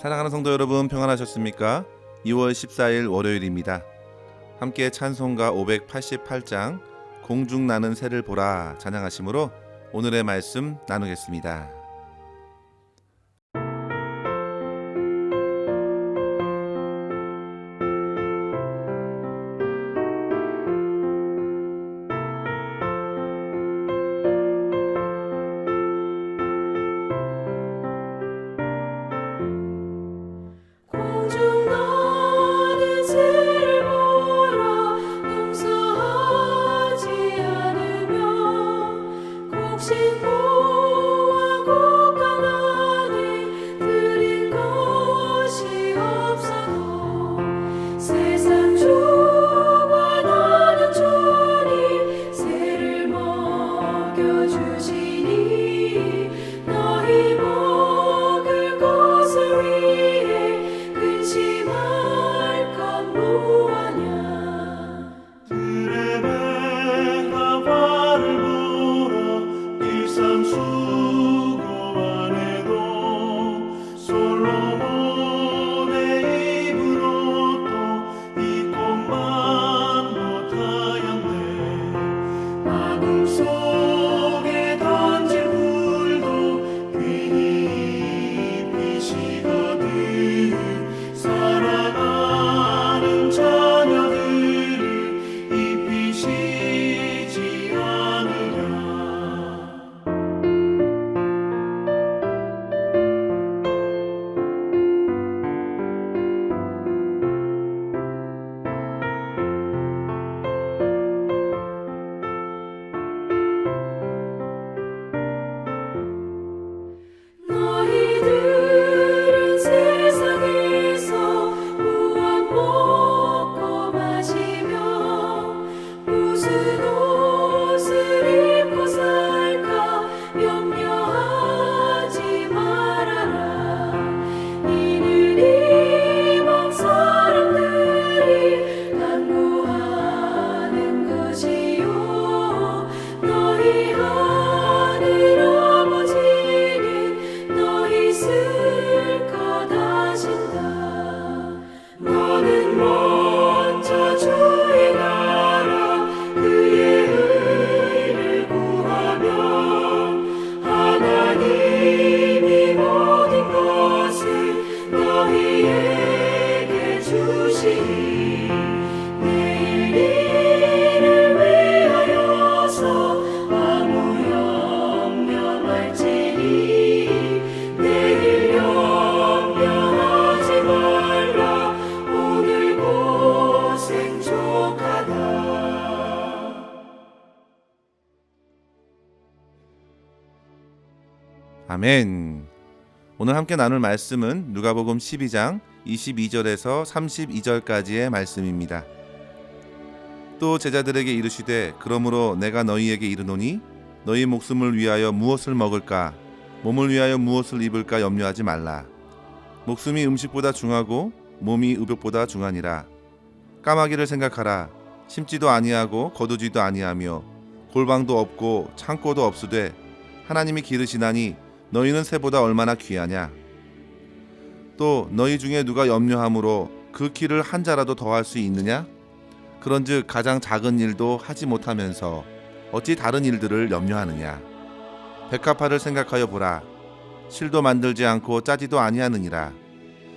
사랑하는 성도 여러분 평안하셨습니까? 2월 14일 월요일입니다. 함께 찬송가 588장 공중 나는 새를 보라 찬양하심으로 오늘의 말씀 나누겠습니다. 아멘. 오늘 함께 나눌 말씀은 누가복음 12장 22절에서 32절까지의 말씀입니다. 또 제자들에게 이르시되 그러므로 내가 너희에게 이르노니 너희 목숨을 위하여 무엇을 먹을까 몸을 위하여 무엇을 입을까 염려하지 말라. 목숨이 음식보다 중하고 몸이 의복보다 중하니라. 까마귀를 생각하라. 심지도 아니하고 거두지도 아니하며 골방도 없고 창고도 없으되 하나님이 기르시나니 너희는 새보다 얼마나 귀하냐? 또 너희 중에 누가 염려함으로 그 키를 한 자라도 더할 수 있느냐? 그런즉 가장 작은 일도 하지 못하면서 어찌 다른 일들을 염려하느냐? 백합화를 생각하여 보라. 실도 만들지 않고 짜지도 아니하느니라.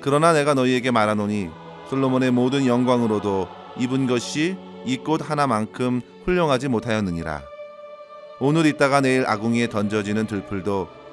그러나 내가 너희에게 말하노니 솔로몬의 모든 영광으로도 입은 것이 이 꽃 하나만큼 훌륭하지 못하였느니라. 오늘 있다가 내일 아궁이에 던져지는 들풀도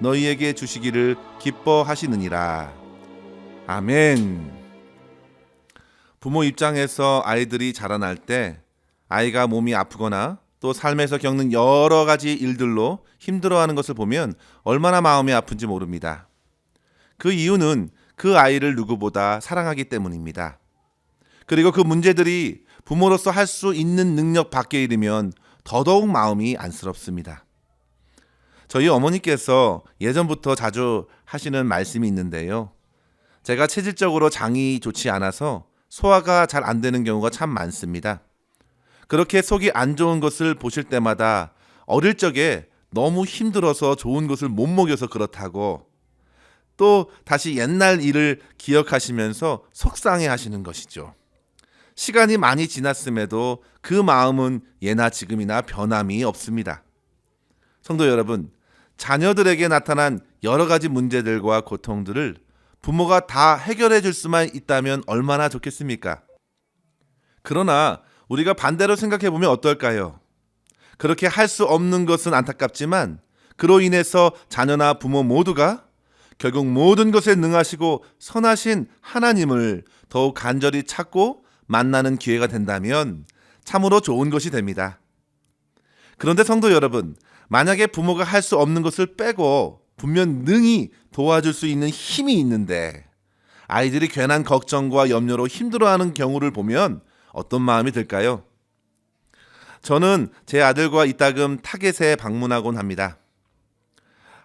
너희에게 주시기를 기뻐하시느니라. 아멘. 부모 입장에서 아이들이 자라날 때 아이가 몸이 아프거나 또 삶에서 겪는 여러 가지 일들로 힘들어하는 것을 보면 얼마나 마음이 아픈지 모릅니다. 그 이유는 그 아이를 누구보다 사랑하기 때문입니다. 그리고 그 문제들이 부모로서 할 수 있는 능력 밖에 이르면 더더욱 마음이 안쓰럽습니다. 저희 어머니께서 예전부터 자주 하시는 말씀이 있는데요. 제가 체질적으로 장이 좋지 않아서 소화가 잘 안 되는 경우가 참 많습니다. 그렇게 속이 안 좋은 것을 보실 때마다 어릴 적에 너무 힘들어서 좋은 것을 못 먹여서 그렇다고 또 다시 옛날 일을 기억하시면서 속상해 하시는 것이죠. 시간이 많이 지났음에도 그 마음은 예나 지금이나 변함이 없습니다. 성도 여러분, 자녀들에게 나타난 여러 가지 문제들과 고통들을 부모가 다 해결해 줄 수만 있다면 얼마나 좋겠습니까? 그러나 우리가 반대로 생각해 보면 어떨까요? 그렇게 할 수 없는 것은 안타깝지만 그로 인해서 자녀나 부모 모두가 결국 모든 것에 능하시고 선하신 하나님을 더욱 간절히 찾고 만나는 기회가 된다면 참으로 좋은 것이 됩니다. 그런데 성도 여러분, 만약에 부모가 할 수 없는 것을 빼고 분명 능히 도와줄 수 있는 힘이 있는데 아이들이 괜한 걱정과 염려로 힘들어하는 경우를 보면 어떤 마음이 들까요? 저는 제 아들과 이따금 타겟에 방문하곤 합니다.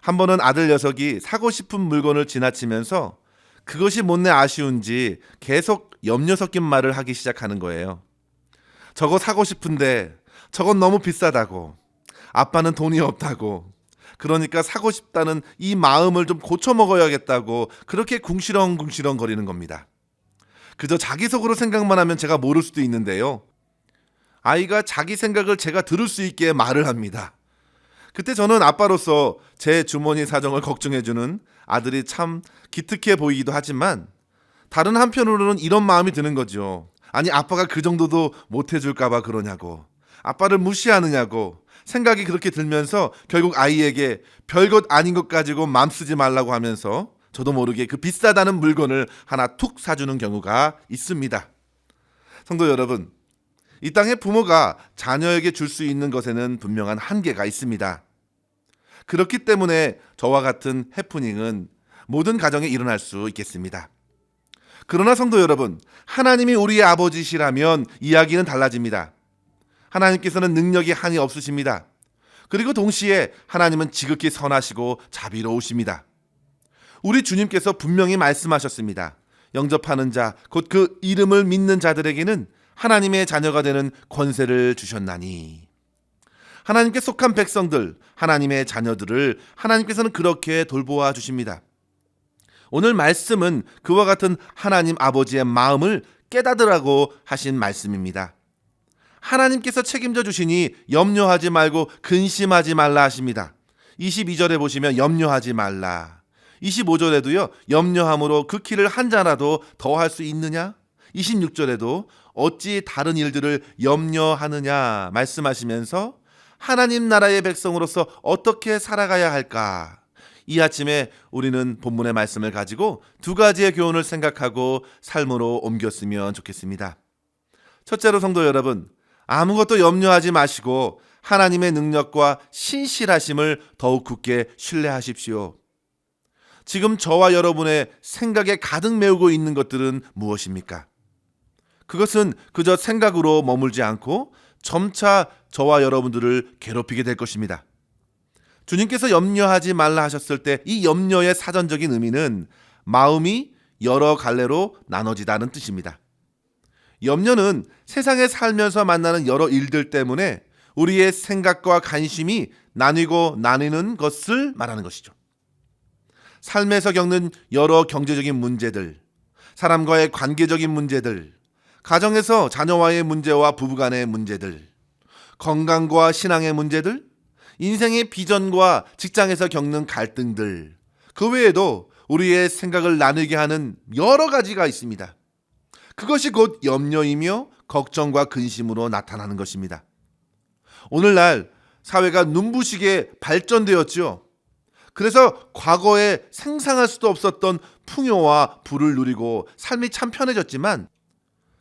한 번은 아들 녀석이 사고 싶은 물건을 지나치면서 그것이 못내 아쉬운지 계속 염려 섞인 말을 하기 시작하는 거예요. 저거 사고 싶은데 저건 너무 비싸다고. 아빠는 돈이 없다고. 그러니까 사고 싶다는 이 마음을 좀 고쳐 먹어야겠다고 그렇게 궁시렁궁시렁 거리는 겁니다. 그저 자기 속으로 생각만 하면 제가 모를 수도 있는데요. 아이가 자기 생각을 제가 들을 수 있게 말을 합니다. 그때 저는 아빠로서 제 주머니 사정을 걱정해주는 아들이 참 기특해 보이기도 하지만 다른 한편으로는 이런 마음이 드는 거죠. 아니, 아빠가 그 정도도 못 해줄까봐 그러냐고. 아빠를 무시하느냐고. 생각이 그렇게 들면서 결국 아이에게 별것 아닌 것 가지고 맘 쓰지 말라고 하면서 저도 모르게 그 비싸다는 물건을 하나 툭 사주는 경우가 있습니다. 성도 여러분, 이 땅에 부모가 자녀에게 줄 수 있는 것에는 분명한 한계가 있습니다. 그렇기 때문에 저와 같은 해프닝은 모든 가정에 일어날 수 있겠습니다. 그러나 성도 여러분, 하나님이 우리의 아버지시라면 이야기는 달라집니다. 하나님께서는 능력이 한이 없으십니다. 그리고 동시에 하나님은 지극히 선하시고 자비로우십니다. 우리 주님께서 분명히 말씀하셨습니다. 영접하는 자, 곧 그 이름을 믿는 자들에게는 하나님의 자녀가 되는 권세를 주셨나니. 하나님께 속한 백성들, 하나님의 자녀들을 하나님께서는 그렇게 돌보아 주십니다. 오늘 말씀은 그와 같은 하나님 아버지의 마음을 깨닫으라고 하신 말씀입니다. 하나님께서 책임져 주시니 염려하지 말고 근심하지 말라 하십니다. 22절에 보시면 염려하지 말라. 25절에도요, 염려함으로 그 키를 한 자라도 더 할 수 있느냐? 26절에도 어찌 다른 일들을 염려하느냐 말씀하시면서 하나님 나라의 백성으로서 어떻게 살아가야 할까? 이 아침에 우리는 본문의 말씀을 가지고 두 가지의 교훈을 생각하고 삶으로 옮겼으면 좋겠습니다. 첫째로 성도 여러분, 아무것도 염려하지 마시고 하나님의 능력과 신실하심을 더욱 굳게 신뢰하십시오. 지금 저와 여러분의 생각에 가득 메우고 있는 것들은 무엇입니까? 그것은 그저 생각으로 머물지 않고 점차 저와 여러분들을 괴롭히게 될 것입니다. 주님께서 염려하지 말라 하셨을 때 이 염려의 사전적인 의미는 마음이 여러 갈래로 나눠지다는 뜻입니다. 염려는 세상에 살면서 만나는 여러 일들 때문에 우리의 생각과 관심이 나뉘고 나뉘는 것을 말하는 것이죠. 삶에서 겪는 여러 경제적인 문제들, 사람과의 관계적인 문제들, 가정에서 자녀와의 문제와 부부간의 문제들, 건강과 신앙의 문제들, 인생의 비전과 직장에서 겪는 갈등들, 그 외에도 우리의 생각을 나누게 하는 여러 가지가 있습니다. 그것이 곧 염려이며 걱정과 근심으로 나타나는 것입니다. 오늘날 사회가 눈부시게 발전되었지요. 그래서 과거에 상상할 수도 없었던 풍요와 부를 누리고 삶이 참 편해졌지만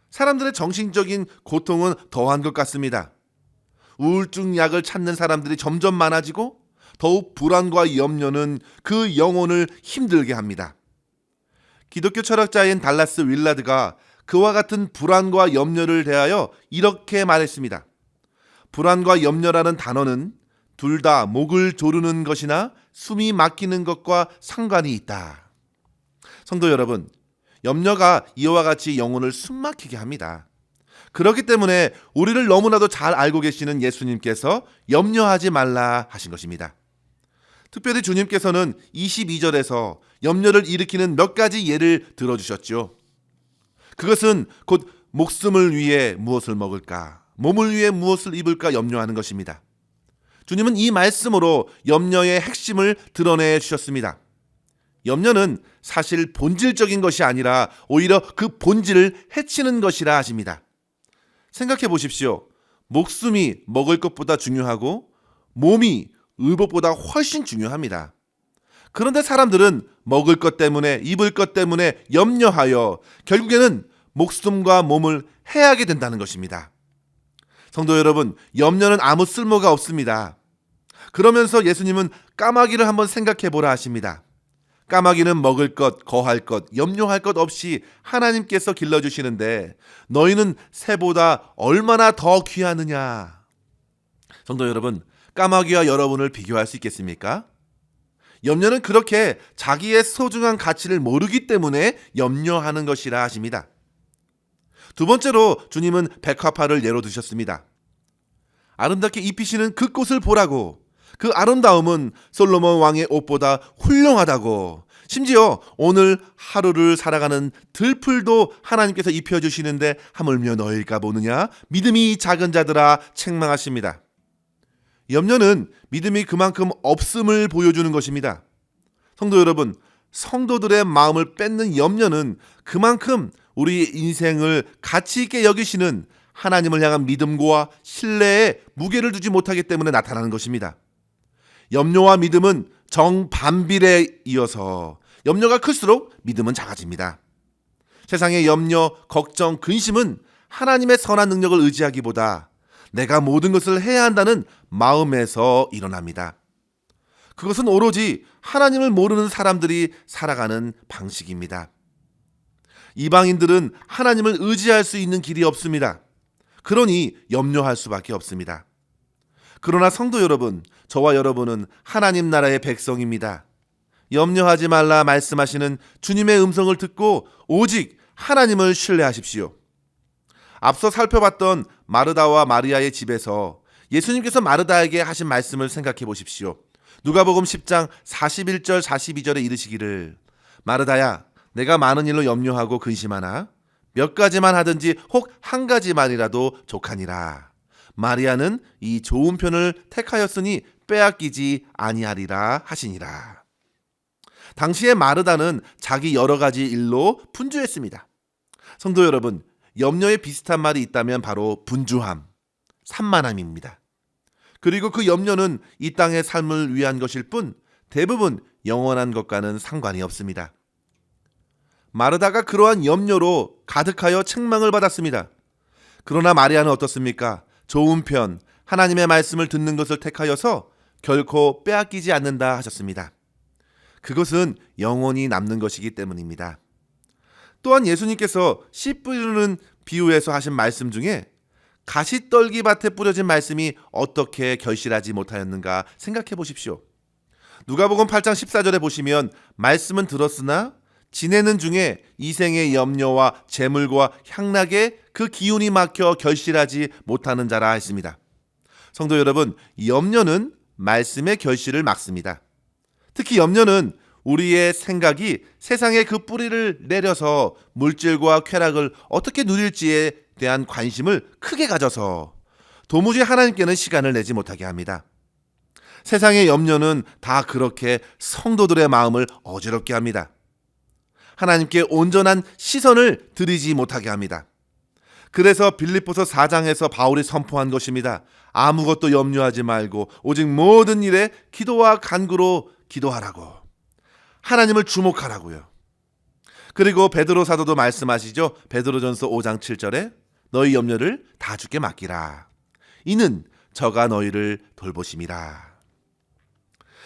사람들의 정신적인 고통은 더한 것 같습니다. 우울증 약을 찾는 사람들이 점점 많아지고 더욱 불안과 염려는 그 영혼을 힘들게 합니다. 기독교 철학자인 달라스 윌라드가 그와 같은 불안과 염려를 대하여 이렇게 말했습니다. 불안과 염려라는 단어는 둘 다 목을 조르는 것이나 숨이 막히는 것과 상관이 있다. 성도 여러분, 염려가 이와 같이 영혼을 숨막히게 합니다. 그렇기 때문에 우리를 너무나도 잘 알고 계시는 예수님께서 염려하지 말라 하신 것입니다. 특별히 주님께서는 22절에서 염려를 일으키는 몇 가지 예를 들어주셨죠. 그것은 곧 목숨을 위해 무엇을 먹을까, 몸을 위해 무엇을 입을까 염려하는 것입니다. 주님은 이 말씀으로 염려의 핵심을 드러내 주셨습니다. 염려는 사실 본질적인 것이 아니라 오히려 그 본질을 해치는 것이라 하십니다. 생각해 보십시오. 목숨이 먹을 것보다 중요하고 몸이 의복보다 훨씬 중요합니다. 그런데 사람들은 먹을 것 때문에 입을 것 때문에 염려하여 결국에는 목숨과 몸을 해하게 된다는 것입니다. 성도 여러분, 염려는 아무 쓸모가 없습니다. 그러면서 예수님은 까마귀를 한번 생각해 보라 하십니다. 까마귀는 먹을 것, 거할 것, 염려할 것 없이 하나님께서 길러주시는데 너희는 새보다 얼마나 더 귀하느냐. 성도 여러분, 까마귀와 여러분을 비교할 수 있겠습니까? 염려는 그렇게 자기의 소중한 가치를 모르기 때문에 염려하는 것이라 하십니다. 두 번째로 주님은 백화파를 예로 드셨습니다. 아름답게 입히시는 그 꽃을 보라고 그 아름다움은 솔로몬 왕의 옷보다 훌륭하다고 심지어 오늘 하루를 살아가는 들풀도 하나님께서 입혀주시는데 하물며 너일까 보느냐 믿음이 작은 자들아 책망하십니다. 염려는 믿음이 그만큼 없음을 보여주는 것입니다. 성도 여러분, 성도들의 마음을 뺏는 염려는 그만큼 우리 인생을 가치 있게 여기시는 하나님을 향한 믿음과 신뢰에 무게를 두지 못하기 때문에 나타나는 것입니다. 염려와 믿음은 정반비례 이어서 염려가 클수록 믿음은 작아집니다. 세상의 염려, 걱정, 근심은 하나님의 선한 능력을 의지하기보다 내가 모든 것을 해야 한다는 마음에서 일어납니다. 그것은 오로지 하나님을 모르는 사람들이 살아가는 방식입니다. 이방인들은 하나님을 의지할 수 있는 길이 없습니다. 그러니 염려할 수밖에 없습니다. 그러나 성도 여러분, 저와 여러분은 하나님 나라의 백성입니다. 염려하지 말라 말씀하시는 주님의 음성을 듣고 오직 하나님을 신뢰하십시오. 앞서 살펴봤던 마르다와 마리아의 집에서 예수님께서 마르다에게 하신 말씀을 생각해 보십시오. 누가복음 10장 41절 42절에 이르시기를 마르다야 내가 많은 일로 염려하고 근심하나 몇 가지만 하든지 혹 한 가지만이라도 족하니라. 마리아는 이 좋은 편을 택하였으니 빼앗기지 아니하리라 하시니라. 당시의 마르다는 자기 여러 가지 일로 분주했습니다. 성도 여러분, 염려에 비슷한 말이 있다면 바로 분주함, 산만함입니다. 그리고 그 염려는 이 땅의 삶을 위한 것일 뿐 대부분 영원한 것과는 상관이 없습니다. 마르다가 그러한 염려로 가득하여 책망을 받았습니다. 그러나 마리아는 어떻습니까? 좋은 편, 하나님의 말씀을 듣는 것을 택하여서 결코 빼앗기지 않는다 하셨습니다. 그것은 영원히 남는 것이기 때문입니다. 또한 예수님께서 씨 뿌리는 비유에서 하신 말씀 중에 가시떨기 밭에 뿌려진 말씀이 어떻게 결실하지 못하였는가 생각해 보십시오. 누가복음 8장 14절에 보시면 말씀은 들었으나 지내는 중에 이생의 염려와 재물과 향락에 그 기운이 막혀 결실하지 못하는 자라 했습니다. 성도 여러분, 염려는 말씀의 결실을 막습니다. 특히 염려는 우리의 생각이 세상의 그 뿌리를 내려서 물질과 쾌락을 어떻게 누릴지에 대한 관심을 크게 가져서 도무지 하나님께는 시간을 내지 못하게 합니다. 세상의 염려는 다 그렇게 성도들의 마음을 어지럽게 합니다. 하나님께 온전한 시선을 들이지 못하게 합니다. 그래서 빌립보서 4장에서 바울이 선포한 것입니다. 아무것도 염려하지 말고 오직 모든 일에 기도와 간구로 기도하라고. 하나님을 주목하라고요. 그리고 베드로 사도도 말씀하시죠. 베드로전서 5장 7절에 너희 염려를 다 주께 맡기라. 이는 저가 너희를 돌보심이라.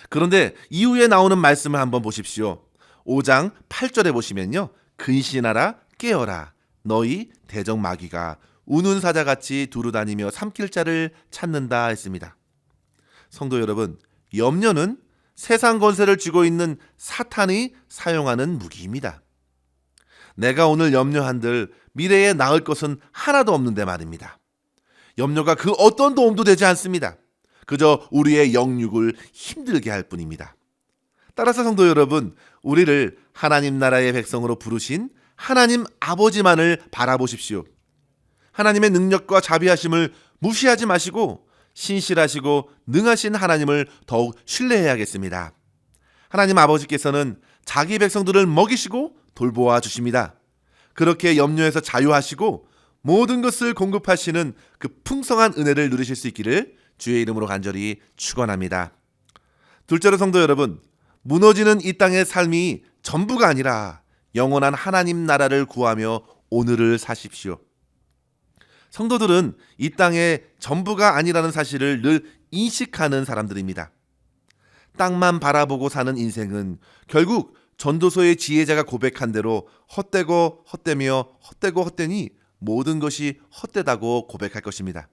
그런데 이후에 나오는 말씀을 한번 보십시오. 5장 8절에 보시면요. 근신하라 깨어라 너희 대적 마귀가 우는 사자같이 두루 다니며 삼킬 자를 찾는다 했습니다. 성도 여러분, 염려는 세상 권세를 쥐고 있는 사탄이 사용하는 무기입니다. 내가 오늘 염려한들 미래에 나을 것은 하나도 없는데 말입니다. 염려가 그 어떤 도움도 되지 않습니다. 그저 우리의 영육을 힘들게 할 뿐입니다. 따라서 성도 여러분, 우리를 하나님 나라의 백성으로 부르신 하나님 아버지만을 바라보십시오. 하나님의 능력과 자비하심을 무시하지 마시고 신실하시고 능하신 하나님을 더욱 신뢰해야겠습니다. 하나님 아버지께서는 자기 백성들을 먹이시고 돌보아 주십니다. 그렇게 염려에서 자유하시고 모든 것을 공급하시는 그 풍성한 은혜를 누리실 수 있기를 주의 이름으로 간절히 축원합니다. 둘째로 성도 여러분, 무너지는 이 땅의 삶이 전부가 아니라 영원한 하나님 나라를 구하며 오늘을 사십시오. 성도들은 이 땅의 전부가 아니라는 사실을 늘 인식하는 사람들입니다. 땅만 바라보고 사는 인생은 결국 전도서의 지혜자가 고백한 대로 헛되고 헛되며 헛되고 헛되니 모든 것이 헛되다고 고백할 것입니다.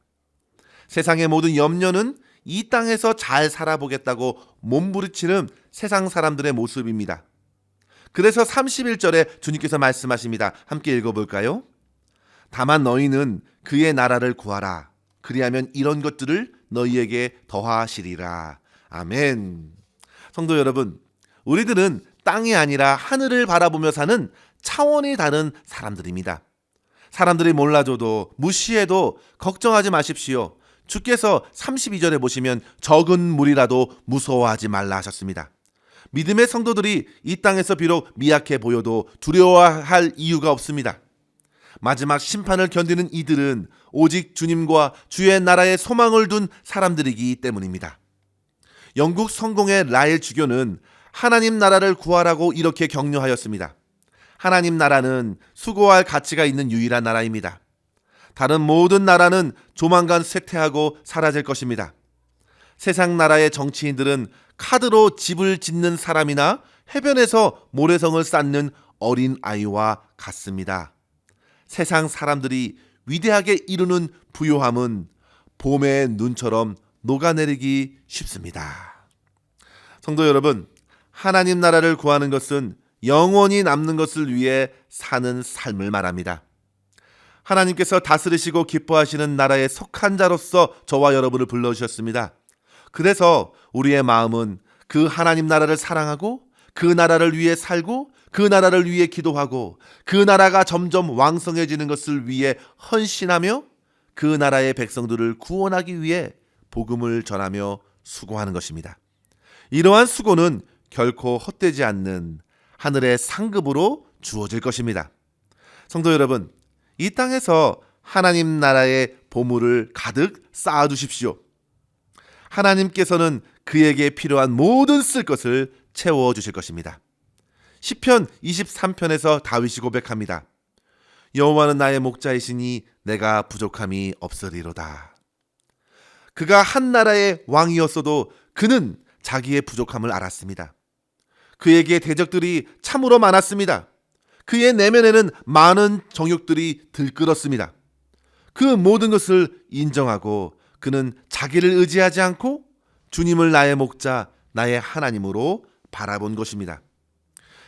세상의 모든 염려는 이 땅에서 잘 살아보겠다고 몸부리치는 세상 사람들의 모습입니다. 그래서 31절에 주님께서 말씀하십니다. 함께 읽어볼까요? 다만 너희는 그의 나라를 구하라. 그리하면 이런 것들을 너희에게 더하시리라. 아멘. 성도 여러분, 우리들은 땅이 아니라 하늘을 바라보며 사는 차원이 다른 사람들입니다. 사람들이 몰라줘도 무시해도 걱정하지 마십시오. 주께서 32절에 보시면 적은 물이라도 무서워하지 말라 하셨습니다. 믿음의 성도들이 이 땅에서 비록 미약해 보여도 두려워할 이유가 없습니다. 마지막 심판을 견디는 이들은 오직 주님과 주의 나라에 소망을 둔 사람들이기 때문입니다. 영국 성공의 라엘 주교는 하나님 나라를 구하라고 이렇게 격려하였습니다. 하나님 나라는 수고할 가치가 있는 유일한 나라입니다. 다른 모든 나라는 조만간 쇠퇴하고 사라질 것입니다. 세상 나라의 정치인들은 카드로 집을 짓는 사람이나 해변에서 모래성을 쌓는 어린 아이와 같습니다. 세상 사람들이 위대하게 이루는 부요함은 봄의 눈처럼 녹아내리기 쉽습니다. 성도 여러분, 하나님 나라를 구하는 것은 영원히 남는 것을 위해 사는 삶을 말합니다. 하나님께서 다스리시고 기뻐하시는 나라에 속한 자로서 저와 여러분을 불러주셨습니다. 그래서 우리의 마음은 그 하나님 나라를 사랑하고 그 나라를 위해 살고 그 나라를 위해 기도하고 그 나라가 점점 왕성해지는 것을 위해 헌신하며 그 나라의 백성들을 구원하기 위해 복음을 전하며 수고하는 것입니다. 이러한 수고는 결코 헛되지 않는 하늘의 상급으로 주어질 것입니다. 성도 여러분, 이 땅에서 하나님 나라의 보물을 가득 쌓아 두십시오. 하나님께서는 그에게 필요한 모든 쓸 것을 채워 주실 것입니다. 시편 23편에서 다윗이 고백합니다. 여호와는 나의 목자이시니 내가 부족함이 없으리로다. 그가 한 나라의 왕이었어도 그는 자기의 부족함을 알았습니다. 그에게 대적들이 참으로 많았습니다. 그의 내면에는 많은 정욕들이 들끓었습니다. 그 모든 것을 인정하고 그는 자기를 의지하지 않고 주님을 나의 목자, 나의 하나님으로 바라본 것입니다.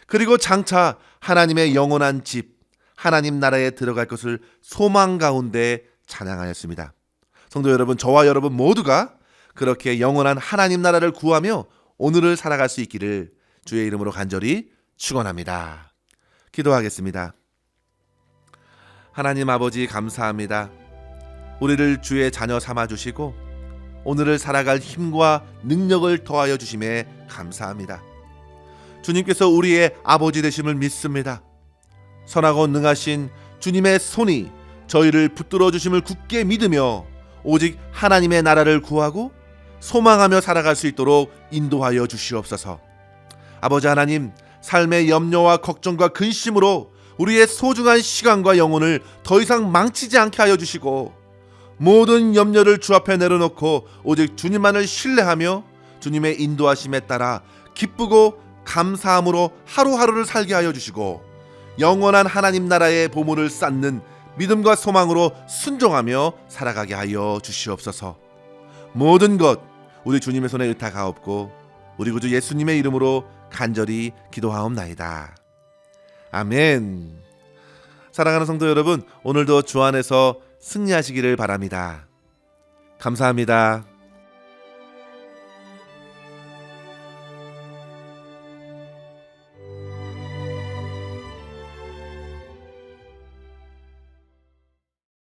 그리고 장차 하나님의 영원한 집, 하나님 나라에 들어갈 것을 소망 가운데 찬양하였습니다. 성도 여러분, 저와 여러분 모두가 그렇게 영원한 하나님 나라를 구하며 오늘을 살아갈 수 있기를 주의 이름으로 간절히 축원합니다. 기도하겠습니다. 하나님 아버지 감사합니다. 우리를 주의 자녀 삼아 주시고 오늘을 살아갈 힘과 능력을 더하여 주심에 감사합니다. 주님께서 우리의 아버지 되심을 믿습니다. 선하고 능하신 주님의 손이 저희를 붙들어 주심을 굳게 믿으며 오직 하나님의 나라를 구하고 소망하며 살아갈 수 있도록 인도하여 주시옵소서. 아버지 하나님, 삶의 염려와 걱정과 근심으로 우리의 소중한 시간과 영혼을 더 이상 망치지 않게 하여 주시고 모든 염려를 주 앞에 내려놓고 오직 주님만을 신뢰하며 주님의 인도하심에 따라 기쁘고 감사함으로 하루하루를 살게 하여 주시고 영원한 하나님 나라의 보물을 쌓는 믿음과 소망으로 순종하며 살아가게 하여 주시옵소서. 모든 것 우리 주님의 손에 의탁하옵고 우리 구주 예수님의 이름으로 간절히 기도하옵나이다. 아멘. 사랑하는 성도 여러분, 오늘도 주 안에서 승리하시기를 바랍니다. 감사합니다.